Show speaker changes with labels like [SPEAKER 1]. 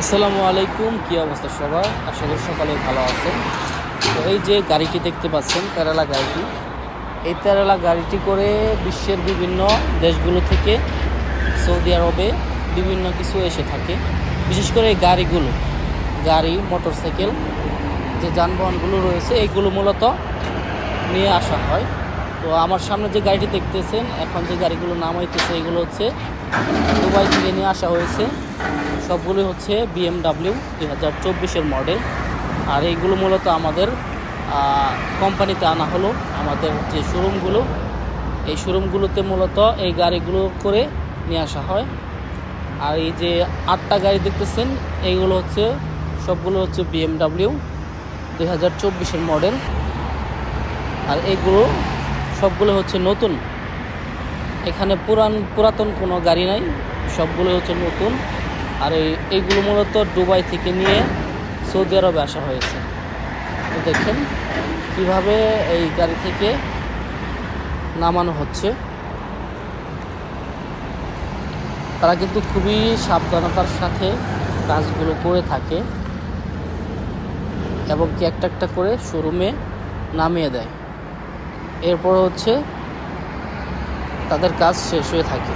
[SPEAKER 1] আসসালামু আলাইকুম, কি অবস্থা সবার? আশা করি সকালে ভালো আছেন। তো এই যে গাড়িটি দেখতে পাচ্ছেন, কেরালা গাড়িটি, এই কেরালা গাড়িটি করে বিশ্বের বিভিন্ন দেশগুলো থেকে সৌদি আরবে বিভিন্ন কিছু এসে থাকে। বিশেষ করে এই গাড়িগুলো, গাড়ি, মোটরসাইকেল, যে যানবাহনগুলো রয়েছে এইগুলো মূলত নিয়ে আসা হয়। তো আমার সামনে যে গাড়িটি দেখতেছেন, এখন যে গাড়িগুলো নামাইতেছে, এগুলো হচ্ছে দুবাই থেকে নিয়ে আসা হয়েছে। সবগুলো হচ্ছে বিএমডাব্লিউ দুই হাজার চব্বিশের মডেল আর এইগুলো মূলত আমাদের কোম্পানিতে আনা হলো। আমাদের যে শোরুমগুলো এই শোরুমগুলোতে মূলত এই গাড়িগুলো করে নিয়ে আসা হয়। আর এই যে আটটা গাড়ি দেখতেছেন, এইগুলো হচ্ছে, সবগুলো হচ্ছে বিএমডাব্লিউ দুই হাজার চব্বিশের মডেল আর এগুলো সবগুলো হচ্ছে নতুন। এখানে পুরান, পুরাতন কোনো গাড়ি নাই সবগুলো হচ্ছে নতুন। আর এই, এইগুলো মূলত দুবাই থেকে নিয়ে সৌদি আরবে আসা হয়েছে। দেখেন কীভাবে এই গাড়ি থেকে নামানো হচ্ছে। তারা কিন্তু খুবই সাবধানতার সাথে কাজগুলো করে থাকে এবং কি একটা একটা করে শোরুমে নামিয়ে দেয়। এরপর হচ্ছে তাদের কাজ শেষ হয়ে থাকে।